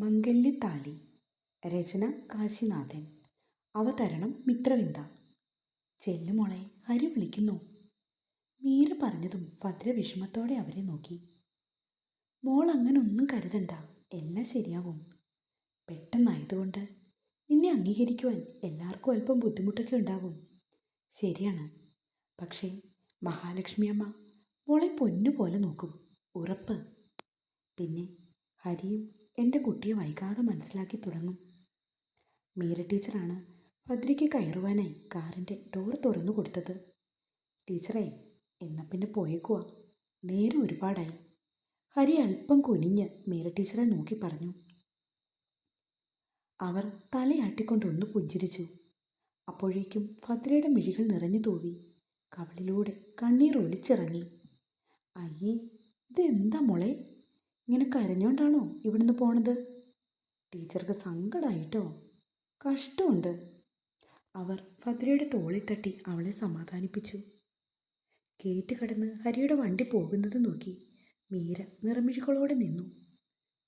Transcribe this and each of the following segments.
മംഗല്യത്താലി രചന കാശിനാഥൻ അവതരണം മിത്രവിന്ദ. ചെല്ലുമോളെ ഹരി വിളിക്കുന്നു. മീര പറഞ്ഞതും ഭദ്ര വിഷമത്തോടെ അവരെ നോക്കി. മോൾ അങ്ങനെ ഒന്നും കരുതണ്ട എല്ലാം ശരിയാവും. പെട്ടെന്നായതുകൊണ്ട് നിന്നെ അംഗീകരിക്കുവാൻ എല്ലാവർക്കും അല്പം ബുദ്ധിമുട്ടൊക്കെ ഉണ്ടാവും. ശരിയാണ്. പക്ഷേ മഹാലക്ഷ്മി അമ്മ മോളെ പൊന്നുപോലെ നോക്കും ഉറപ്പ്. പിന്നെ ഹരിയും എന്റെ കുട്ടിയെ വൈകാതെ മനസ്സിലാക്കി തുടങ്ങും. മീര ടീച്ചറാണ് ഭദ്രയ്ക്ക് കയറുവാനായി കാറിന്റെ ഡോർ തുറന്നു കൊടുത്തത്. ടീച്ചറെ എന്നാൽ പിന്നെ പോയേക്കുവാ. നേരെ ഒരുപാടായി. ഹരി അല്പം കുനിഞ്ഞ് മീര ടീച്ചറെ നോക്കി പറഞ്ഞു. അവർ തലയാട്ടിക്കൊണ്ടൊന്ന് പുഞ്ചിരിച്ചു. അപ്പോഴേക്കും ഭദ്രയുടെ മിഴികൾ നിറഞ്ഞു തൂവി. കവളിലൂടെ കണ്ണീർ ഒലിച്ചിറങ്ങി. അയ്യേ ഇതെന്താ മോളെ? ഇങ്ങനെ കരഞ്ഞോണ്ടാണോ ഇവിടുന്ന് പോണത്? ടീച്ചർക്ക് സങ്കടമായിട്ടോ കഷ്ടമുണ്ട്. അവർ ഭദ്രയുടെ തോളിൽ തട്ടി അവളെ സമാധാനിപ്പിച്ചു. ഗേറ്റ് കടന്ന് ഹരിയുടെ വണ്ടി പോകുന്നത് നോക്കി മീര നിറമിഴികളോടെ നിന്നു.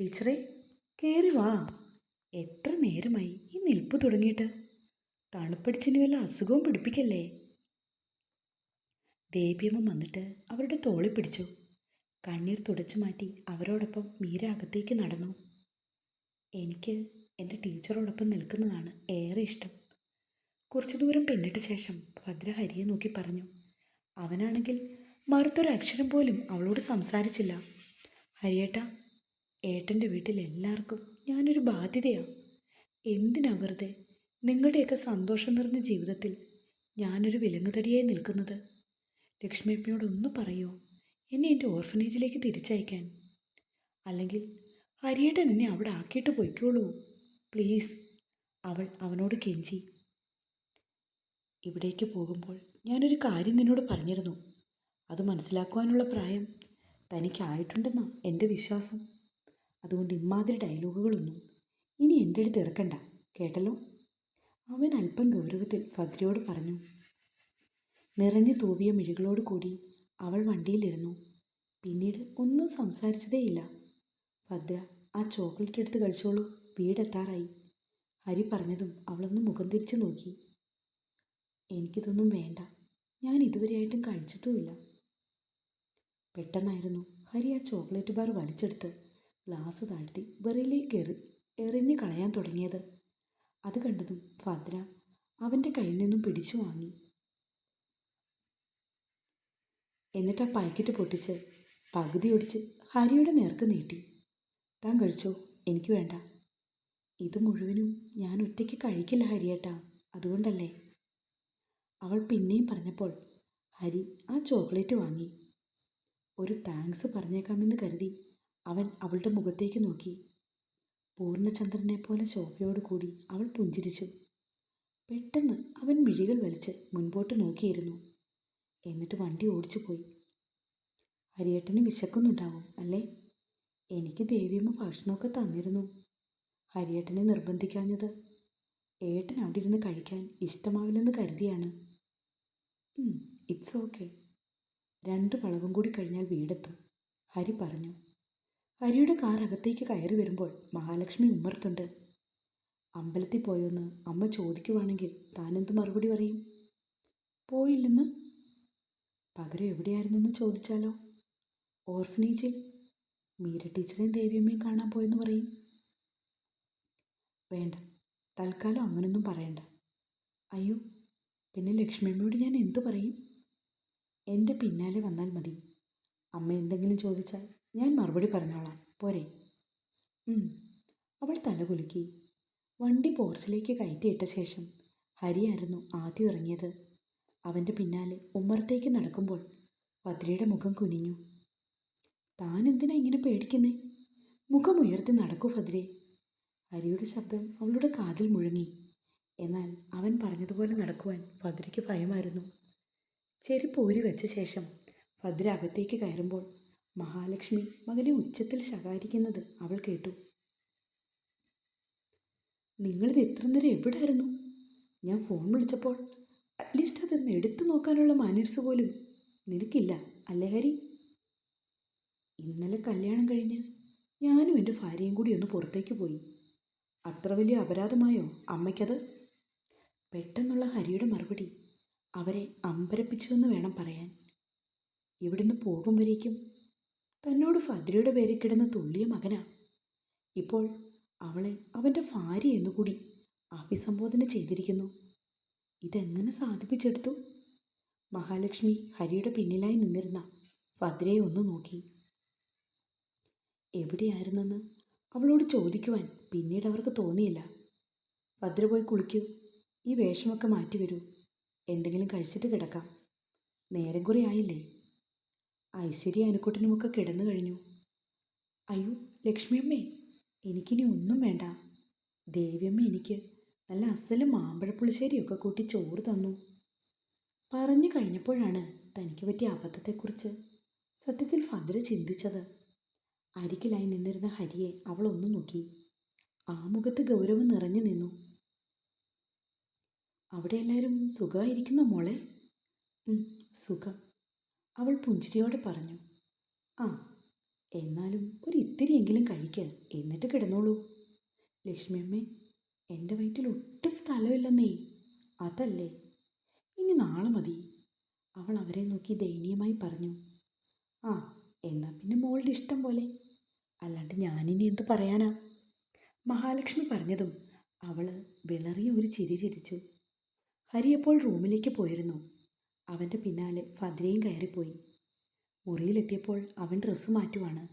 ടീച്ചറെ കയറി വാ. എത്ര നേരമായി ഈ നിൽപ്പ് തുടങ്ങിയിട്ട്? തണുപ്പടിച്ചിന് വല്ല അസുഖവും പിടിപ്പിക്കല്ലേ? ദേവിയമ്മ വന്നിട്ട് അവരുടെ തോളിൽ പിടിച്ചു. കണ്ണീർ തുടച്ചു മാറ്റി അവരോടൊപ്പം മീര അകത്തേക്ക് നടന്നു. എനിക്ക് എന്റെ ടീച്ചറോടൊപ്പം നിൽക്കുന്നതാണ് ഏറെ ഇഷ്ടം. കുറച്ചു ദൂരം പിന്നിട്ട ശേഷം ഭദ്ര ഹരിയെ നോക്കി പറഞ്ഞു അവനാണെങ്കിൽ മറുത്തൊരു അക്ഷരം പോലും അവളോട് സംസാരിച്ചില്ല. ഹരിയേട്ട ഏട്ടന്റെ വീട്ടിൽ എല്ലാവർക്കും ഞാനൊരു ബാധ്യതയാണ് എന്തിനാ വെറുതെ? നിങ്ങളുടെയൊക്കെ സന്തോഷം നിറഞ്ഞ ജീവിതത്തിൽ ഞാനൊരു വിലങ്ങുതടിയായി നിൽക്കുന്നത്. ലക്ഷ്മിയപ്പനോട് പറയുമോ പറയോ? എന്നെ എന്റെ ഓർഫനേജിലേക്ക് തിരിച്ചയക്കാൻ. അല്ലെങ്കിൽ ഹരിയേട്ടൻ എന്നെ അവിടെ ആക്കിയിട്ട് പൊയ്ക്കോളൂ. പ്ലീസ് അവൾ അവനോട് കെഞ്ചി. ഇവിടേക്ക് പോകുമ്പോൾ ഞാനൊരു കാര്യം നിന്നോട് പറഞ്ഞിരുന്നു. അത് മനസ്സിലാക്കുവാനുള്ള പ്രായം തനിക്കായിട്ടുണ്ടെന്നാണ് എന്റെ വിശ്വാസം. അതുകൊണ്ട് ഇമ്മാതിരി ഡയലോഗുകളൊന്നും ഇനി എന്റെ അടുത്ത് ഇറക്കണ്ട കേട്ടല്ലോ? അവൻ അല്പം ഗൗരവത്തിൽ ഭദ്രയോട് പറഞ്ഞു. നിറഞ്ഞു തൂവിയ മിഴികളോട് കൂടി അവൾ വണ്ടിയിലിരുന്നു. പിന്നീട് ഒന്നും സംസാരിച്ചതേയില്ല ഭദ്ര ആ ചോക്ലേറ്റ് എടുത്ത് കഴിച്ചോളൂ. വീടെത്താറായി. ഹരി പറഞ്ഞതും അവളൊന്ന് മുഖം തിരിച്ചു നോക്കി. എനിക്കിതൊന്നും വേണ്ട. ഞാൻ ഇതുവരെയായിട്ടും കഴിച്ചിട്ടുമില്ല. പെട്ടെന്നായിരുന്നു ഹരി ആ ചോക്ലേറ്റ് ബാർ വലിച്ചെടുത്ത് ഗ്ലാസ് താഴ്ത്തി വെറിയിലേക്ക് എറി എറിഞ്ഞ് കളയാൻ തുടങ്ങിയത്. അത് കണ്ടതും ഭദ്ര അവന്റെ കയ്യിൽ നിന്നും പിടിച്ചു വാങ്ങി. എന്നിട്ട് ആ പാക്കറ്റ് പൊട്ടിച്ച് പകുതി ഒടിച്ച് ഹരിയുടെ നേർക്ക് നീട്ടി. താൻ കഴിച്ചോ? എനിക്ക് വേണ്ട. ഇത് മുഴുവനും ഞാൻ ഒറ്റയ്ക്ക് കഴിക്കില്ല ഹരിയേട്ടാ. അതുകൊണ്ടല്ലേ. അവൾ പിന്നെയും പറഞ്ഞപ്പോൾ ഹരി ആ ചോക്ലേറ്റ് വാങ്ങി. ഒരു താങ്ക്സ് പറഞ്ഞേക്കാമെന്ന് കരുതി അവൻ അവളുടെ മുഖത്തേക്ക് നോക്കി. പൂർണചന്ദ്രനെ പോലെ ശോഭയോട് കൂടി അവൾ പുഞ്ചിരിച്ചു. പെട്ടെന്ന് അവൻ മിഴികൾ വലിച്ച് മുൻപോട്ട് നോക്കിയിരുന്നു. എന്നിട്ട് വണ്ടി ഓടിച്ചു പോയി. ഹരിയേട്ടന് വിശക്കുന്നുണ്ടാവും അല്ലേ? എനിക്ക് ദേവിയമ്മ ഭക്ഷണമൊക്കെ തന്നിരുന്നു. ഹരിയേട്ടനെ നിർബന്ധിക്കാഞ്ഞത്. ഏട്ടൻ അവിടെ ഇരുന്ന് കഴിക്കാൻ ഇഷ്ടമാവില്ലെന്ന് കരുതിയാണ്. ഇറ്റ്സ് ഓക്കെ രണ്ട് വളവും കൂടി കഴിഞ്ഞാൽ വീടെത്തും ഹരി പറഞ്ഞു. ഹരിയുടെ കാർ അകത്തേക്ക് കയറി വരുമ്പോൾ മഹാലക്ഷ്മി ഉമ്മർത്തുണ്ട്. അമ്പലത്തിൽ പോയോന്ന് അമ്മ ചോദിക്കുവാണെങ്കിൽ താനെന്ത് മറുപടി പറയും? പോയില്ലെന്ന് പകരം എവിടെയായിരുന്നു എന്ന് ചോദിച്ചാലോ? ഓർഫനേജിൽ. മീര ടീച്ചറെയും ദേവിയമ്മയും കാണാൻ പോയെന്ന് പറയും. വേണ്ട തൽക്കാലം അങ്ങനൊന്നും പറയണ്ട. അയ്യോ പിന്നെ ലക്ഷ്മിയമ്മയോട് ഞാൻ എന്തു പറയും? എന്റെ പിന്നാലെ വന്നാൽ മതി. അമ്മ എന്തെങ്കിലും ചോദിച്ചാൽ ഞാൻ മറുപടി പറഞ്ഞോളാം. പോരെ. അവൾ തലകുലുക്കി വണ്ടി പോർച്ചിലേക്ക് കയറ്റിയിട്ട ശേഷം ഹരിയായിരുന്നു ആദ്യം ഇറങ്ങിയത്. അവന്റെ പിന്നാലെ ഉമ്മറത്തേക്ക് നടക്കുമ്പോൾ ഭദ്രയുടെ മുഖം കുനിഞ്ഞു. താൻ എന്തിനാ ഇങ്ങനെ പേടിക്കുന്നേ? മുഖം ഉയർത്തി നടക്കൂ ഭദ്രേ. ഹരിയുടെ ശബ്ദം അവളുടെ കാതിൽ മുഴങ്ങി. എന്നാൽ അവൻ പറഞ്ഞതുപോലെ നടക്കുവാൻ ഭദ്രയ്ക്ക് ഭയമായിരുന്നു. ചെരുപ്പ് ഊരി വെച്ച ശേഷം ഭദ്ര അകത്തേക്ക് കയറുമ്പോൾ മഹാലക്ഷ്മി മകനെ ഉച്ചത്തിൽ ശകാരിക്കുന്നത് അവൾ കേട്ടു. നിങ്ങളിത് എത്ര നേരം എവിടെയായിരുന്നു ഞാൻ ഫോൺ വിളിച്ചപ്പോൾ അറ്റ്ലീസ്റ്റ് അതൊന്ന് എടുത്തു നോക്കാനുള്ള മാനേഴ്സ് പോലും നിനക്കില്ല അല്ലേ ഹരി? ഇന്നലെ കല്യാണം കഴിഞ്ഞ് ഞാനും എന്റെ ഭാര്യയും കൂടി ഒന്ന് പുറത്തേക്ക് പോയി. അത്ര വലിയ അപരാധമായോ അമ്മയ്ക്കത്? പെട്ടെന്നുള്ള ഹരിയുടെ മറുപടി അവരെ അമ്പരപ്പിച്ചുവെന്ന് വേണം പറയാൻ. ഇവിടുന്ന് പോകും വരേക്കും തന്നോട് ഫദ്രയുടെ പേരിൽ കിടന്ന് തുള്ളിയ മകനാ. ഇപ്പോൾ അവളെ അവന്റെ ഭാര്യ എന്നുകൂടി അഭിസംബോധന ചെയ്തിരിക്കുന്നു. ഇതെങ്ങനെ സാധിപ്പിച്ചെടുത്തു? മഹാലക്ഷ്മി ഹരിയുടെ പിന്നിലായി നിന്നിരുന്ന ഭദ്രയെ ഒന്ന് നോക്കി. എവിടെയായിരുന്നെന്ന് അവളോട് ചോദിക്കുവാൻ പിന്നീട് അവർക്ക് തോന്നിയില്ല. ഭദ്ര പോയി കുളിക്കൂ. ഈ വേഷമൊക്കെ മാറ്റി വരൂ. എന്തെങ്കിലും കഴിച്ചിട്ട് കിടക്കാം. നേരം കുറെ ആയില്ലേ? ഐശ്വര്യ അനുക്കുട്ടനുമൊക്കെ കിടന്നു കഴിഞ്ഞു. അയ്യോ ലക്ഷ്മിയമ്മേ എനിക്കിനി ഒന്നും വേണ്ട. ദേവിയമ്മ എനിക്ക് നല്ല അസൽ മാമ്പഴപ്പുളിശ്ശേരിയൊക്കെ കൂട്ടി ചോറ് തന്നു. പറഞ്ഞു കഴിഞ്ഞപ്പോഴാണ് തനിക്ക് പറ്റിയ അബദ്ധത്തെക്കുറിച്ച് സത്യത്തിൽ ഭദ്ര ചിന്തിച്ചത്. അരികിലായി നിന്നിരുന്ന ഹരിയെ അവൾ ഒന്ന് നോക്കി. ആ മുഖത്ത് ഗൗരവം നിറഞ്ഞു നിന്നു. അവിടെ എല്ലാവരും സുഖമായിരിക്കുന്നു മോളെ? സുഖം അവൾ പുഞ്ചിരിയോടെ പറഞ്ഞു. ആ എന്നാലും ഒരു ഇത്തിരിയെങ്കിലും കഴിക്കുക എന്നിട്ട് കിടന്നോളൂ. ലക്ഷ്മിയമ്മേ എന്റെ വയറ്റിൽ ഒട്ടും സ്ഥലമില്ലെന്നേ. അതല്ലേ. ഇനി നാളെ മതി. അവൾ അവരെ നോക്കി ദയനീയമായി പറഞ്ഞു. ആ എന്നാ പിന്നെ മോളുടെ ഇഷ്ടം പോലെ. അല്ലാണ്ട് ഞാനിനി എന്ത് പറയാനാ? മഹാലക്ഷ്മി പറഞ്ഞതും അവൾ വിളറിയ ഒരു ചിരി ചിരിച്ചു. ഹരി അപ്പോൾ റൂമിലേക്ക് പോയിരുന്നു. അവന്റെ പിന്നാലെ ഫദ്രയും കയറിപ്പോയി. മുറിയിലെത്തിയപ്പോൾ അവൻ ഡ്രസ്സ് മാറ്റുവാണ്.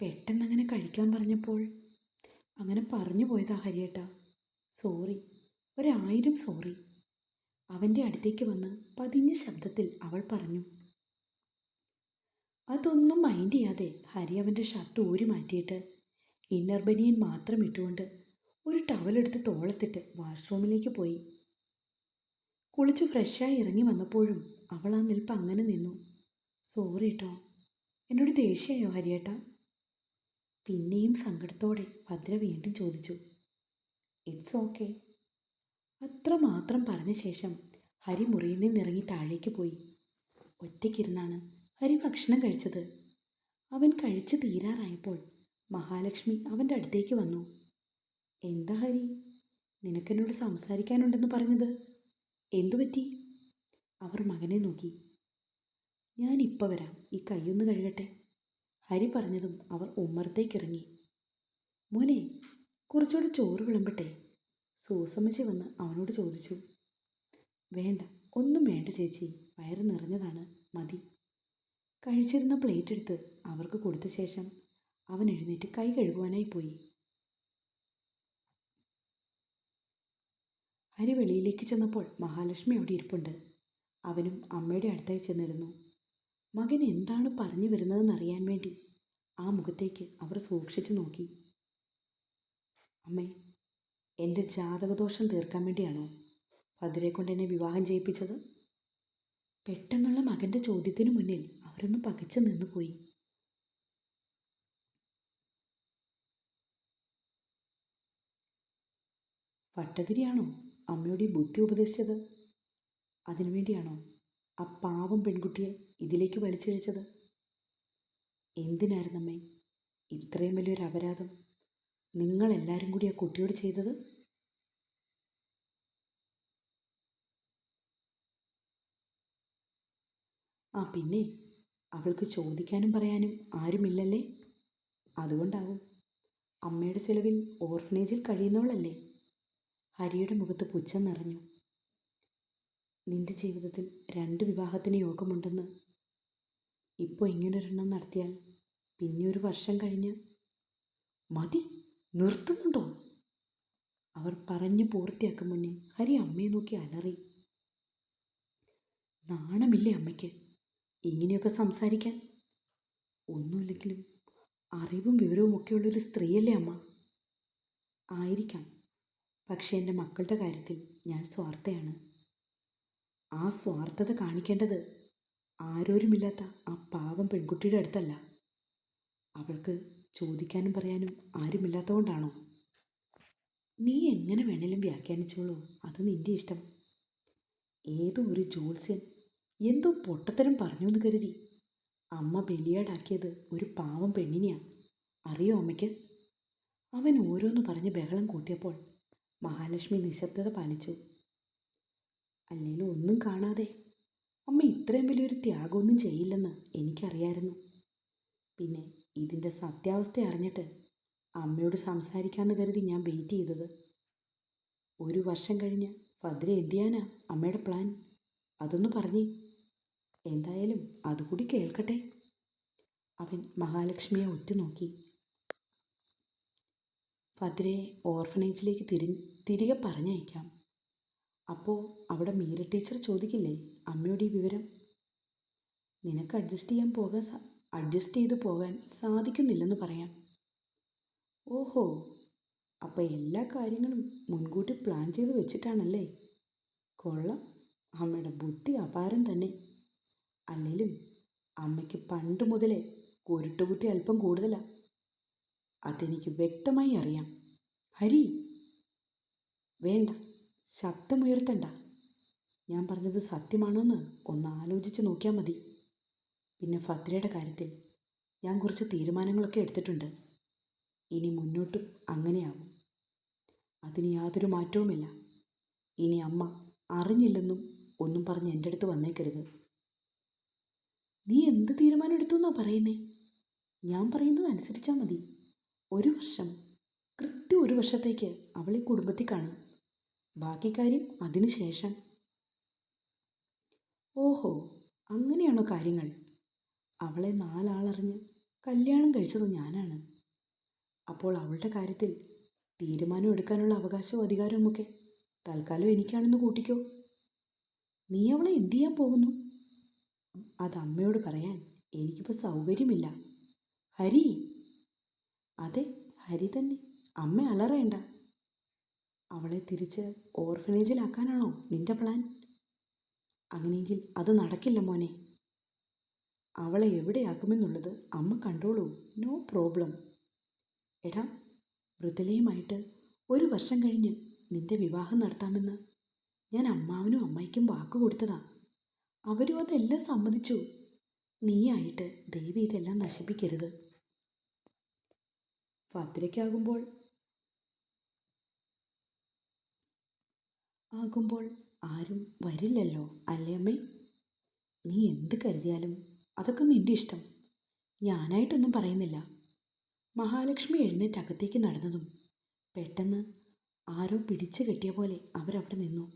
പെട്ടെന്നങ്ങനെ കഴിക്കാൻ പറഞ്ഞപ്പോൾ അങ്ങനെ പറഞ്ഞു പോയതാ ഹരിയേട്ട. സോറി ഒരായിരം സോറി. അവന്റെ അടുത്തേക്ക് വന്ന് പതിഞ്ഞ ശബ്ദത്തിൽ അവൾ പറഞ്ഞു അതൊന്നും മൈൻഡ് ചെയ്യാതെ ഹരി അവന്റെ ഷർട്ട് ഊരി മാറ്റിയിട്ട് ഇന്നർ ബനിയൻ മാത്രം ഇട്ടുകൊണ്ട് ഒരു ടവലെടുത്ത് തോളത്തിട്ട് വാഷ്റൂമിലേക്ക് പോയി. കുളിച്ച് ഫ്രഷായി ഇറങ്ങി വന്നപ്പോഴും അവൾ ആ നിൽപ്പ് അങ്ങനെ നിന്നു. സോറി കേട്ടോ എന്നോട് ദേഷ്യമായോ ഹരിയേട്ടാ? പിന്നെയും സങ്കടത്തോടെ ഭദ്ര വീണ്ടും ചോദിച്ചു ഇറ്റ്സ് ഓക്കെ അത്രമാത്രം പറഞ്ഞ ശേഷം ഹരി മുറിയിൽ നിന്നിറങ്ങി താഴേക്ക് പോയി. ഒറ്റയ്ക്കിരുന്നാണ് ഹരി ഭക്ഷണം കഴിച്ചത്. അവൻ കഴിച്ച് തീരാറായപ്പോൾ മഹാലക്ഷ്മി അവന്റെ അടുത്തേക്ക് വന്നു. എന്താ ഹരി? നിനക്കെന്നോട് സംസാരിക്കാനുണ്ടെന്ന് പറഞ്ഞത്? എന്തുപറ്റി അവർ മകനെ നോക്കി. ഞാനിപ്പോൾ വരാം. ഈ കൈയൊന്ന് കഴുകട്ടെ. ഹരി പറഞ്ഞതും അവർ ഉമ്മറത്തേക്കിറങ്ങി. മോനെ കുറച്ചുകൂടെ ചോറ് വിളമ്പട്ടെ സൂസമ്മച്ചി വന്ന് അവനോട് ചോദിച്ചു. വേണ്ട ഒന്നും വേണ്ട ചേച്ചി വയറ് നിറഞ്ഞതാണ് മതി. കഴിച്ചിരുന്ന പ്ലേറ്റ് എടുത്ത് അവർക്ക് കൊടുത്ത ശേഷം അവൻ എഴുന്നേറ്റ് കൈ കഴുകുവാനായി പോയി. ഹരി വെളിയിലേക്ക് ചെന്നപ്പോൾ മഹാലക്ഷ്മി അവിടെ ഇരിപ്പുണ്ട്. അവനും അമ്മയുടെ അടുത്തായി ചെന്നിരുന്നു. മകൻ എന്താണ് പറഞ്ഞു വരുന്നതെന്ന് അറിയാൻ വേണ്ടി ആ മുഖത്തേക്ക് അവർ സൂക്ഷിച്ചു നോക്കി. അമ്മേ എന്റെ ജാതകദോഷം തീർക്കാൻ വേണ്ടിയാണോ ഭദ്രയെ കൊണ്ട് എന്നെ വിവാഹം ചെയ്യിപ്പിച്ചത്? പെട്ടെന്നുള്ള മകന്റെ ചോദ്യത്തിനു മുന്നിൽ അവരൊന്ന് പകച്ചു നിന്നുപോയി ഭട്ടതിരിയാണോ അമ്മയോട് ഈ ബുദ്ധി ഉപദേശിച്ചത്? അതിനുവേണ്ടിയാണോ ആ പാവം പെൺകുട്ടിയെ ഇതിലേക്ക് വലിച്ചിഴച്ചത്? എന്തിനായിരുന്നമ്മേ ഇത്രയും വലിയൊരു അപരാധം നിങ്ങളെല്ലാവരും കൂടി ആ കുട്ടിയോട് ചെയ്തത്? ആ പിന്നെ അവൾക്ക് ചോദിക്കാനും പറയാനും ആരുമില്ലല്ലേ? അതുകൊണ്ടാവും. അമ്മയുടെ ചെലവിൽ ഓർഫനേജിൽ കഴിയുന്നവളല്ലേ? ഹരിയുടെ മുഖത്ത് പുച്ഛം നിറഞ്ഞു. നിന്റെ ജീവിതത്തിൽ രണ്ട് വിവാഹത്തിന് യോഗമുണ്ടെന്ന്. ഇപ്പോൾ ഇങ്ങനൊരെണ്ണം നടത്തിയാൽ പിന്നെ ഒരു വർഷം കഴിഞ്ഞ് മതി നിർത്തുന്നുണ്ടോ? അവർ പറഞ്ഞു പൂർത്തിയാക്കും മുന്നേ ഹരി അമ്മയെ നോക്കി അലറി. നാണമില്ലേ അമ്മയ്ക്ക് ഇങ്ങനെയൊക്കെ സംസാരിക്കാൻ? ഒന്നുമില്ലെങ്കിലും അറിവും വിവരവും ഒക്കെ ഒക്കെയുള്ളൊരു സ്ത്രീയല്ലേ അമ്മ? ആയിരിക്കാം. പക്ഷേ എന്റെ മക്കളുടെ കാര്യത്തിൽ ഞാൻ സ്വാർത്ഥയാണ്. ആ സ്വാർത്ഥത കാണിക്കേണ്ടത് ആരോരുമില്ലാത്ത ആ പാവം പെൺകുട്ടിയുടെ അടുത്തല്ല. അവൾക്ക് ചോദിക്കാനും പറയാനും ആരുമില്ലാത്തതുകൊണ്ടാണോ? നീ എങ്ങനെ വേണേലും വ്യാഖ്യാനിച്ചോളൂ. അത് നിന്റെ ഇഷ്ടം. ഏതോ ഒരു ജോത്സ്യൻ എന്തോ പൊട്ടത്തരം പറഞ്ഞു എന്ന് കരുതി. അമ്മ ബലിയാടാക്കിയത് ഒരു പാവം പെണ്ണിനെയാണ് അറിയോ അമ്മയ്ക്ക്? അവൻ ഓരോന്ന് പറഞ്ഞ് ബഹളം കൂട്ടിയപ്പോൾ മഹാലക്ഷ്മി നിശബ്ദത പാലിച്ചു. അല്ലേലും ഒന്നും കാണാതെ. അമ്മ ഇത്രയും വലിയൊരു ത്യാഗമൊന്നും ചെയ്യില്ലെന്ന് എനിക്കറിയായിരുന്നു. പിന്നെ ഇതിന്റെ സത്യാവസ്ഥ അറിഞ്ഞിട്ട് അമ്മയോട് സംസാരിക്കാമെന്ന് കരുതി ഞാൻ വെയിറ്റ് ചെയ്തത്. ഒരു വർഷം കഴിഞ്ഞ് ഭദ്ര എന്ത് ചെയ്യാനാ അമ്മയുടെ പ്ലാൻ അതൊന്ന് പറഞ്ഞേ. എന്തായാലും അതുകൂടി കേൾക്കട്ടെ. അവൻ മഹാലക്ഷ്മിയെ ഉറ്റുനോക്കി. ഭദ്രയെ ഓർഫനേജിലേക്ക് തിരി തിരികെ പറഞ്ഞയക്കാം. അപ്പോൾ അവിടെ മീര ടീച്ചർ ചോദിക്കില്ലേ അമ്മയുടെ ഈ വിവരം? നിനക്ക് അഡ്ജസ്റ്റ് ചെയ്യാൻ പോകാൻ അഡ്ജസ്റ്റ് ചെയ്ത് പോകാൻ സാധിക്കുന്നില്ലെന്ന് പറയാം. ഓഹോ അപ്പോൾ എല്ലാ കാര്യങ്ങളും മുൻകൂട്ടി പ്ലാൻ ചെയ്ത് വെച്ചിട്ടാണല്ലേ? കൊള്ളാം അമ്മയുടെ ബുദ്ധി അപാരം തന്നെ. അല്ലെങ്കിലും അമ്മയ്ക്ക് പണ്ട് മുതലേ കുരുട്ടുബുദ്ധി അല്പം കൂടുതലാണ് അതെനിക്ക് വ്യക്തമായി അറിയാം. ഹരി വേണ്ട. ശബ്ദമുയർത്തണ്ട. ഞാൻ പറഞ്ഞത് സത്യമാണോന്ന് ഒന്ന് ആലോചിച്ച് നോക്കിയാൽ മതി. പിന്നെ ഫത്രയുടെ കാര്യത്തിൽ ഞാൻ കുറച്ച് തീരുമാനങ്ങളൊക്കെ എടുത്തിട്ടുണ്ട്. ഇനി മുന്നോട്ടും അങ്ങനെയാവും. അതിന് യാതൊരു മാറ്റവുമില്ല. ഇനി അമ്മ അറിഞ്ഞില്ലെന്നും ഒന്നും പറഞ്ഞ് എന്റെ അടുത്ത് വന്നേക്കരുത്. നീ എന്ത് തീരുമാനം എടുത്തു എന്നാ പറയുന്നേ? ഞാൻ പറയുന്നത് അനുസരിച്ചാൽ മതി. ഒരു വർഷം കൃത്യം ഒരു വർഷത്തേക്ക് അവളെ കുടുംബത്തിൽ കാണും. ബാക്കി കാര്യം അതിനു ശേഷം. ഓഹോ അങ്ങനെയാണോ കാര്യങ്ങൾ? അവളെ നാലാളറിഞ്ഞ് കല്യാണം കഴിച്ചത് ഞാനാണ്. അപ്പോൾ അവളുടെ കാര്യത്തിൽ തീരുമാനം എടുക്കാനുള്ള അവകാശവും അധികാരവുമൊക്കെ തൽക്കാലം എനിക്കാണെന്ന് കൂട്ടിക്കോ. നീ അവളെ എന്തു ചെയ്യാൻ പോകുന്നു? അത് അമ്മയോട് പറയാൻ എനിക്കിപ്പോൾ സൗകര്യമില്ല. ഹരി. അതെ ഹരി തന്നെ. അമ്മ അലറേണ്ട. അവളെ തിരിച്ച് ഓർഫനേജിലാക്കാനാണോ നിന്റെ പ്ലാൻ? അങ്ങനെയെങ്കിൽ അത് നടക്കില്ല മോനെ. അവളെ എവിടെയാക്കുമെന്നുള്ളത് അമ്മ കണ്ടോളൂ. No problem. എടാ മൃദുലയുമായിട്ട് ഒരു വർഷം കഴിഞ്ഞ് നിന്റെ വിവാഹം നടത്താമെന്ന് ഞാൻ അമ്മാവനും അമ്മയ്ക്കും വാക്ക് കൊടുത്തതാ. അവരും അതെല്ലാം സമ്മതിച്ചു. നീയായിട്ട് ദേവി ഇതെല്ലാം നശിപ്പിക്കരുത്. ഭദ്രയ്ക്കാകുമ്പോൾ ആകുമ്പോൾ ആരും വരില്ലല്ലോ അല്ലേ അമ്മേ? നീ എന്ത് കരുതിയാലും അതൊക്കെ നിന്റെ ഇഷ്ടം. ഞാനായിട്ടൊന്നും പറയുന്നില്ല. മഹാലക്ഷ്മി എഴുന്നേറ്റ് അകത്തേക്ക് നടന്നതും പെട്ടെന്ന് ആരോ പിടിച്ചു കെട്ടിയ പോലെ അവരവിടെ നിന്നു.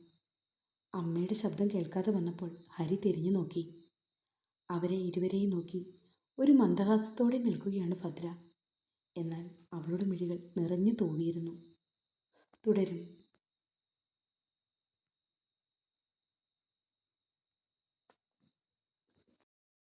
അമ്മയുടെ ശബ്ദം കേൾക്കാതെ വന്നപ്പോൾ ഹരി തിരിഞ്ഞു നോക്കി. അവരെ ഇരുവരെയും നോക്കി ഒരു മന്ദഹാസത്തോടെ നിൽക്കുകയാണ് ഭദ്ര. എന്നാൽ അവളുടെ മിഴികൾ നിറഞ്ഞു തൂവിയിരുന്നു. തുടരും.